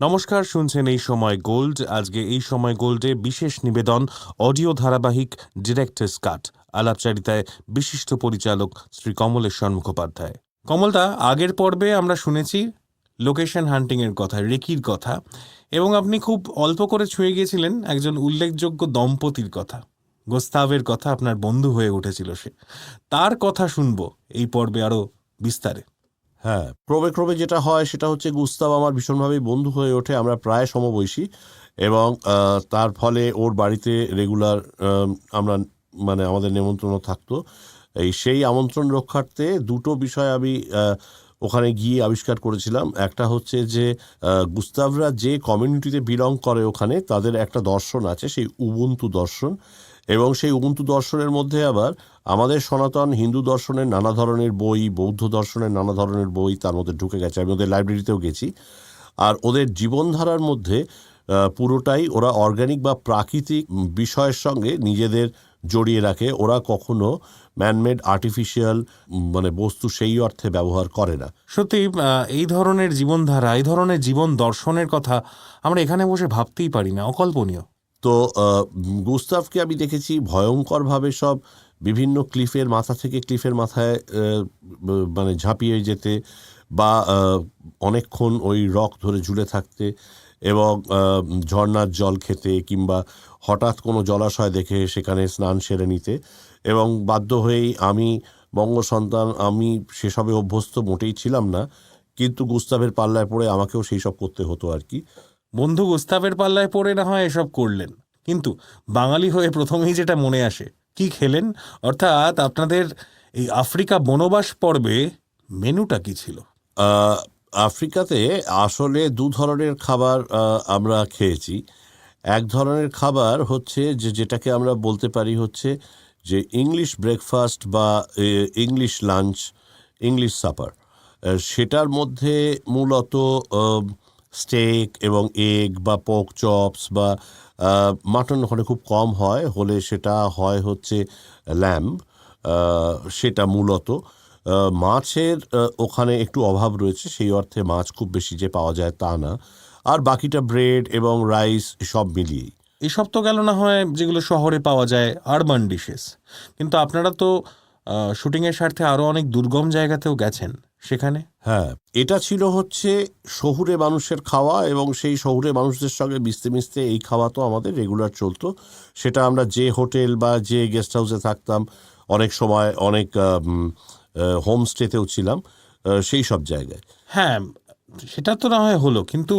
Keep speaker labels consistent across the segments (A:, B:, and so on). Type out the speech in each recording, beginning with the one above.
A: নমস্কার, শুনছেন এই সময় গোল্ড। আজকে এই সময় গোল্ডে বিশেষ নিবেদন, অডিও ধারাবাহিক ডিরেক্টর্স কাট আলাপচারিতায় বিশিষ্ট পরিচালক শ্রী কমলেশ্বর মুখোপাধ্যায়। কমলদা, আগের পর্বে আমরা শুনেছি লোকেশন হান্টিংয়ের কথা, রেকির কথা, এবং আপনি খুব অল্প করে ছুঁয়ে গিয়েছিলেন একজন উল্লেখযোগ্য দম্পতির কথা। গোস্তাবের কথা আপনার বন্ধু হয়ে উঠেছিল সে। তার কথা শুনব এই পর্বে আরও বিস্তারে।
B: হ্যাঁ ক্রমে ক্রমে যেটা হয় সেটা হচ্ছে গুস্তাব আমার ভীষণভাবেই বন্ধু হয়ে ওঠে। আমরা প্রায় সমবয়সী এবং তার ফলে ওর বাড়িতে রেগুলার আমরা মানে আমাদের নেমন্ত্রণ থাকতো। এই সেই আমন্ত্রণ রক্ষার্থে দুটো বিষয় আমি ওখানে গিয়ে আবিষ্কার করেছিলাম। একটা হচ্ছে যে গুস্তাভরা যে কমিউনিটিতে বিলং করে ওখানে, তাদের একটা দর্শন আছে, সেই উবুন্তু দর্শন। এবং সেই উবুন্তু দর্শনের মধ্যে আবার আমাদের সনাতন হিন্দু দর্শনের নানা ধরনের বই, বৌদ্ধ দর্শনের নানা ধরনের বই তার মধ্যে ঢুকে গেছে। আমি ওদের লাইব্রেরিতেও গেছি। আর ওদের জীবনধারার মধ্যে পুরোটাই ওরা অর্গানিক বা প্রাকৃতিক বিষয়ের সঙ্গে নিজেদের জড়িয়ে রাখে ওরা কখনো ম্যানমেড আর্টিফিশিয়াল মানে বস্তু সেই অর্থে ব্যবহার করে না।
A: সত্যি এই ধরনের জীবনধারা এই ধরনের জীবন দর্শনের কথা আমরা এখানে বসে ভাবতেই পারি না অকল্পনীয়।
B: তো গুস্তাফকে আমি দেখেছি ভয়ঙ্করভাবে সব বিভিন্ন ক্লিফের মাথা থেকে ক্লিফের মাথায় মানে ঝাঁপিয়ে যেতে বা অনেকক্ষণ ওই রক ধরে ঝুলে থাকতে এবং আহ, ঝর্ণার জল খেতে কিংবা হঠাৎ কোনো জলাশয় দেখে সেখানে স্নান সেরে নিতে এবং বাধ্য হয়েই আমি বঙ্গ সন্তান আমি সেসবে অভ্যস্ত মোটেই ছিলাম না কিন্তু গুস্তাফের পাল্লায় পড়ে আমাকেও সেই সব করতে হতো আর কি।
A: বন্ধু গুস্তাবের পাল্লায় পড়ে না হয় এসব করলেন। কিন্তু বাঙালি হয়ে প্রথমেই যেটা মনে আসে কি খেলেন? অর্থাৎ আপনাদের এই আফ্রিকা বনবাস পর্বে মেনুটা কি ছিল?
B: আফ্রিকাতে আসলে দু ধরনের খাবার আমরা খেয়েছি। এক ধরনের খাবার হচ্ছে যে যেটাকে আমরা বলতে পারি হচ্ছে যে ইংলিশ ব্রেকফাস্ট বা ইংলিশ লাঞ্চ ইংলিশ সাপার সেটার মধ্যে মূলত স্টেক এবং এগ বা পোক চপস বা মাটন ওখানে খুব কম হয়, হলে সেটা হয় হচ্ছে ল্যাম্ব সেটা মূলত। মাছের ওখানে একটু অভাব রয়েছে, সেই অর্থে মাছ খুব বেশি যে পাওয়া যায় তা না। আর বাকিটা ব্রেড এবং রাইস সব মিলিয়েই।
A: এসব তো গেল না হয় যেগুলো শহরে পাওয়া যায় আরবান ডিশেস। কিন্তু আপনারা তো শুটিংয়ের স্বার্থে আরও অনেক দুর্গম জায়গাতেও গেছেন। সেখানে?
B: হ্যাঁ এটা ছিল হচ্ছে শহুরে মানুষের খাওয়া এবং সেই শহুরে মানুষদের সঙ্গে মিশতে মিশতে এই খাওয়া তো আমাদের রেগুলার চলতো। সেটা আমরা যে হোটেল বা যে গেস্ট হাউসে থাকতাম অনেক সময় অনেক হোমস্টেতেও ছিলাম সেই সব জায়গায়।
A: হ্যাঁ সেটা তো না হয় হলো কিন্তু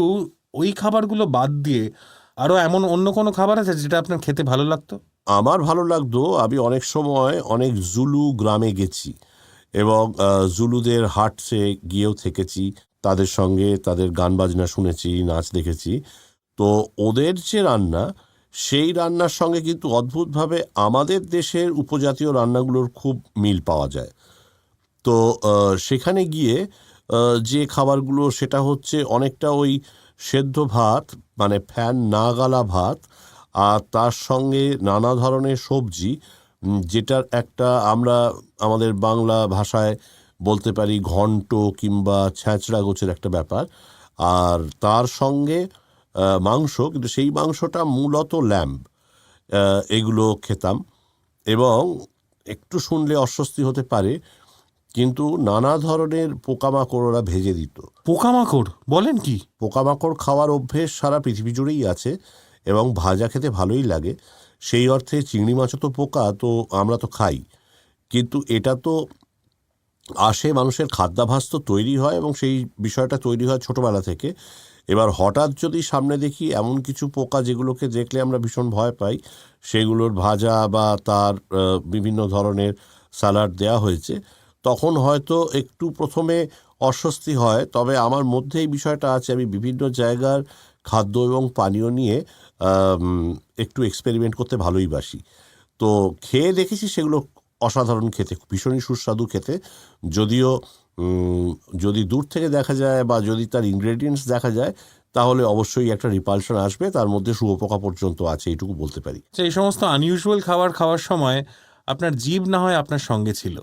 A: ওই খাবারগুলো বাদ দিয়ে আরও এমন অন্য কোনো খাবার আছে যেটা আপনার খেতে ভালো লাগতো?
B: আমার ভালো লাগতো, আমি অনেক সময় অনেক জুলু গ্রামে গেছি এবং জুলুদের হাটসে গিয়েও থেকেছি, তাদের সঙ্গে তাদের গান বাজনা শুনেছি, নাচ দেখেছি। তো ওদের যে রান্না, সেই রান্নার সঙ্গে কিন্তু অদ্ভুতভাবে আমাদের দেশের উপজাতীয় রান্নাগুলোর খুব মিল পাওয়া যায়। তো সেখানে গিয়ে যে খাবারগুলো সেটা হচ্ছে অনেকটা ওই সেদ্ধ ভাত মানে ফ্যান না গালা ভাত, আর তার সঙ্গে নানা ধরনের সবজি যেটার একটা আমরা আমাদের বাংলা ভাষায় বলতে পারি ঘন্ট কিংবা ছ্যাঁচড়া গোছের একটা ব্যাপার। আর তার সঙ্গে মাংস, কিন্তু সেই মাংসটা মূলত ল্যাম্ব এগুলো খেতাম। এবং একটু শুনলে অস্বস্তি হতে পারে কিন্তু নানা ধরনের পোকামাকড় ওরা ভেজে দিত।
A: পোকামাকড়? বলেন কি?
B: পোকামাকড় খাওয়ার অভ্যেস সারা পৃথিবী জুড়েই আছে এবং ভাজা খেতে ভালোই লাগে। সেই অর্থে চিংড়ি মাছও তো পোকা তো আমরা তো খাই। কিন্তু এটা তো আসে মানুষের খাদ্যাভাস তো তৈরি হয় এবং সেই বিষয়টা তৈরি হয় ছোটোবেলা থেকে। এবার হঠাৎ যদি সামনে দেখি এমন কিছু পোকা যেগুলোকে দেখলে আমরা ভীষণ ভয় পাই সেগুলোর ভাজা বা তার বিভিন্ন ধরনের স্যালাড দেয়া হয়েছে। তখন হয়তো একটু প্রথমে অস্বস্তি হয়, তবে আমার মধ্যে এই বিষয়টা আছে, আমি বিভিন্ন জায়গার খাদ্য এবং পানীয় নিয়ে একটু এক্সপেরিমেন্ট করতে ভালোই বাসি। তো খেয়ে দেখেছি সেগুলো অসাধারণ খেতে, ভীষণই সুস্বাদু খেতে। যদিও যদি দূর থেকে দেখা যায় বা যদি তার ইনগ্রেডিয়েন্টস দেখা যায়, তাহলে অবশ্যই একটা রিপালশন আসবে, তার মধ্যে শুভপোকা পর্যন্ত আছে, এইটুকু বলতে পারি।
A: যে এই সমস্ত আনইউজুয়াল খাবার খাওয়ার সময় আপনার জীব না হয় আপনার সঙ্গে ছিল?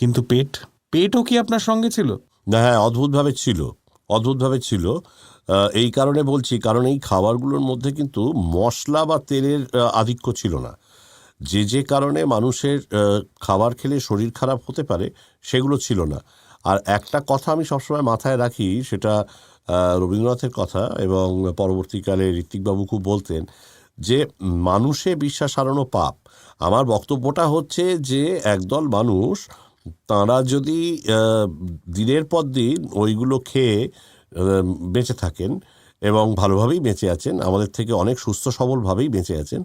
A: কিন্তু পেট? পেটও কি আপনার সঙ্গে ছিল?
B: না হ্যাঁ অদ্ভুতভাবে ছিল। অদ্ভুতভাবে ছিল। এই কারণে বলছি, কারণ এই খাবারগুলোর মধ্যে কিন্তু মশলা বা তেলের আধিক্য ছিল না। যে যে কারণে মানুষের খাবার খেলে শরীর খারাপ হতে পারে, সেগুলো ছিল না। আর একটা কথা আমি সবসময় মাথায় রাখি, সেটা রবীন্দ্রনাথের কথা এবং পরবর্তীকালে ঋত্বিকবাবু খুব বলতেন যে, মানুষে বিশ্বাস হারানো পাপ। আমার বক্তব্যটা হচ্ছে যে, একদল মানুষ তাঁরা যদি দিনের পর দিন ওইগুলো খেয়ে বেঁচে থাকেন এবং ভালোভাবেই বেঁচে আছেন, আমাদের থেকে অনেক সুস্থ সবলভাবেই বেঁচে আছেন,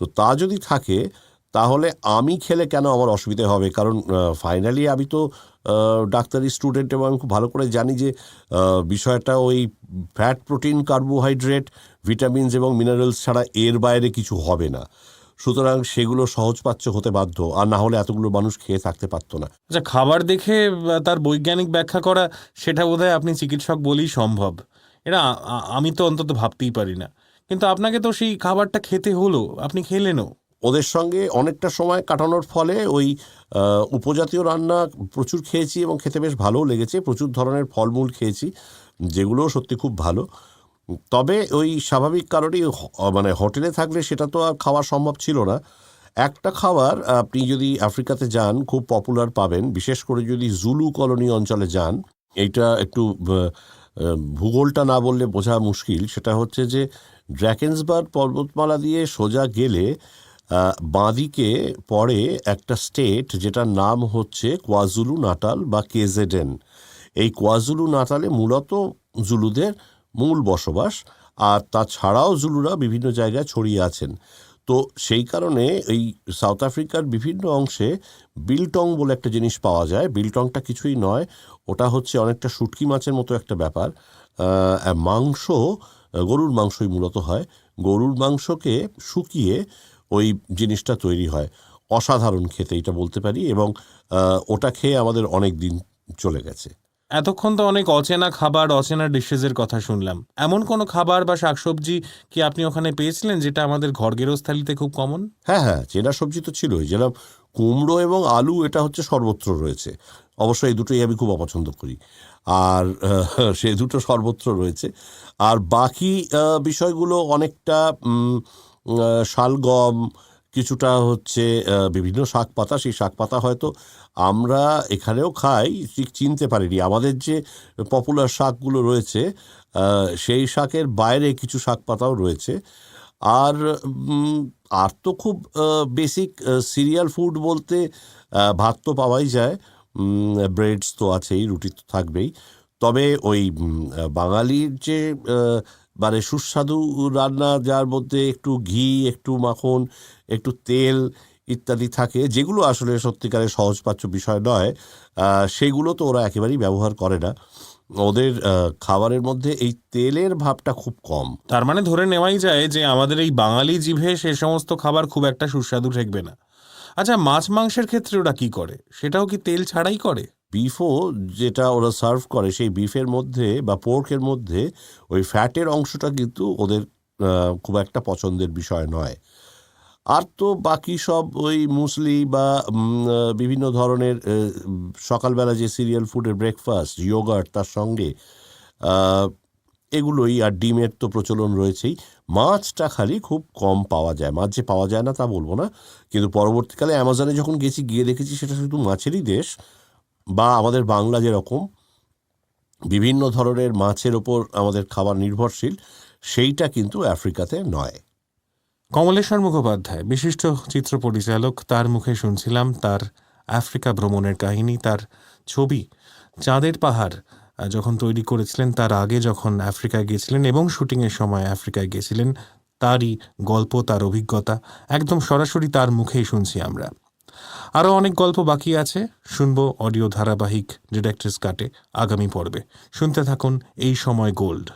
B: তো তা যদি থাকে, তাহলে আমি খেলে কেন আমার অসুবিধা হবে? কারণ ফাইনালি আমি তো ডাক্তারি স্টুডেন্ট এবং আমি খুব ভালো করে জানি যে বিষয়টা ওই ফ্যাট প্রোটিন কার্বোহাইড্রেট ভিটামিনস এবং মিনারেলস ছাড়া এর বাইরে কিছু হবে না। সুতরাং সেগুলো সহজপাচ্য হতে বাধ্য আর না হলে এতগুলো মানুষ খেয়ে থাকতে পারতো না।
A: আচ্ছা খাবার দেখে তার বৈজ্ঞানিক ব্যাখ্যা করা সেটা বোধহয় আপনি চিকিৎসক বলেই সম্ভব। এটা আমি তো অন্তত ভাবতেই পারি না। কিন্তু আপনাকে তো সেই খাবারটা খেতে হলো আপনি খেলেনও।
B: ওদের সঙ্গে অনেকটা সময় কাটানোর ফলে ওই উপজাতীয় রান্না প্রচুর খেয়েছি এবং খেতে বেশ ভালোও লেগেছে প্রচুর ধরনের ফলমূল খেয়েছি যেগুলো সত্যি খুব ভালো। তবে ওই স্বাভাবিক কারণেই মানে হোটেলে থাকলে সেটা তো আর খাওয়া সম্ভব ছিল না। একটা খাবার আপনি যদি আফ্রিকাতে যান, খুব পপুলার পাবেন, বিশেষ করে যদি জুলু কলোনি অঞ্চলে যান এইটা একটু ভূগোলটা না বললে বোঝা মুশকিল। সেটা হচ্ছে যে ড্র্যাকেন্সবার্গ পর্বতমালা দিয়ে সোজা গেলে বাঁদিকে পড়ে একটা স্টেট যেটার নাম হচ্ছে কোয়াজুলু নাটাল বা কেজেডেন এই কোয়াজুলু নাটালে মূলত জুলুদের মূল বসবাস, আর তাছাড়াও জুলুরা বিভিন্ন জায়গায় ছড়িয়ে আছেন। তো সেই কারণে এই সাউথ আফ্রিকার বিভিন্ন অংশে বিলটং বলে একটা জিনিস পাওয়া যায়। বিলটংটা কিছুই নয়, ওটা হচ্ছে অনেকটা শুটকি মাছের মতো একটা ব্যাপার। মাংস, গরুর মাংসই মূলত হয়। গরুর মাংসকে শুকিয়ে ওই জিনিসটা তৈরি হয়, অসাধারণ খেতে, এটা বলতে পারি। এবং ওটা খেয়ে আমাদের অনেক দিন চলে গেছে।
A: এতক্ষণ তো অনেক অচেনা খাবার, অচেনা ডিশেসের কথা শুনলাম। এমন কোনো খাবার বা শাকসবজি কি আপনি ওখানে পেয়েছিলেন যেটা আমাদের ঘর গেরস্থালিতে খুব কমন
B: হ্যাঁ হ্যাঁ চেনা সবজি তো ছিলই। যেরকম কুমড়ো এবং আলু এটা হচ্ছে সর্বত্র রয়েছে। অবশ্য এই দুটোই আমি খুব অপছন্দ করি। আর সে দুটো সর্বত্র রয়েছে। আর বাকি বিষয়গুলো অনেকটা শালগম কিছুটা হচ্ছে বিভিন্ন শাক পাতা সেই শাক পাতা হয়তো আমরা এখানেও খাই, ঠিক চিনতে পারিনি। আমাদের যে পপুলার শাকগুলো রয়েছে সেই শাকের বাইরে কিছু শাক পাতাও রয়েছে। আর আর তো খুব বেসিক সিরিয়াল ফুড বলতে ভাত তো পাওয়াই যায় ব্রেডস তো আছেই, রুটি তো থাকবেই। তবে ওই বাঙালির যে মানে সুস্বাদু রান্না, যার মধ্যে একটু ঘি, একটু মাখন, একটু তেল ইত্যাদি থাকে, যেগুলো আসলে সত্যিকারের সহজপাচ্য বিষয় নয় সেগুলো তো ওরা একেবারেই ব্যবহার করে না। ওদের খাবারের মধ্যে এই তেলের ভাবটা খুব কম।
A: তার মানে ধরে নেওয়াই যায় যে আমাদের এই বাঙালি জিভে সে সমস্ত খাবার খুব একটা সুস্বাদু ঠেকবে না। আচ্ছা মাছ মাংসের ক্ষেত্রে ওরা কি করে? সেটাও কি তেল ছাড়াই করে?
B: বিফও যেটা ওরা সার্ভ করে, সেই বিফের মধ্যে বা পোর্কের মধ্যে ওই ফ্যাটের অংশটা কিন্তু ওদের খুব একটা পছন্দের বিষয় নয়। আর তো বাকি সব ওই মুসলি বা বিভিন্ন ধরনের সকালবেলা যে সিরিয়াল ফুডের ব্রেকফাস্ট ইয়োগার্ট তার সঙ্গে এগুলোই আর ডিমের তো প্রচলন রয়েছেই। মাছটা খালি খুব কম পাওয়া যায়। মাছ যে পাওয়া যায় না তা বলব না। কিন্তু পরবর্তীকালে অ্যামাজনে যখন গেছি, গিয়ে দেখেছি সেটা শুধু মাছেরই দেশ। বা আমাদের বাংলা যেরকম বিভিন্ন ধরনের মাছের ওপর আমাদের খাবার নির্ভরশীল, সেইটা কিন্তু আফ্রিকাতে নয়।
A: কমলেশ্বর মুখোপাধ্যায়, বিশিষ্ট চিত্র পরিচালক, তার মুখে শুনছিলাম তার আফ্রিকা ভ্রমণের কাহিনী, তার ছবি, চাঁদের পাহাড় যখন তৈরি করেছিলেন, তার আগে যখন আফ্রিকায় গেছিলেন এবং শুটিংয়ের সময় আফ্রিকায় গেছিলেন তারই গল্প, তার অভিজ্ঞতা, একদম সরাসরি তার মুখেই শুনছি আমরা। আরও অনেক গল্প বাকি আছে। শুনব অডিও ধারাবাহিক ডিরেক্টরস কাটে আগামী পর্বে। শুনতে থাকুন এই সময় গোল্ড।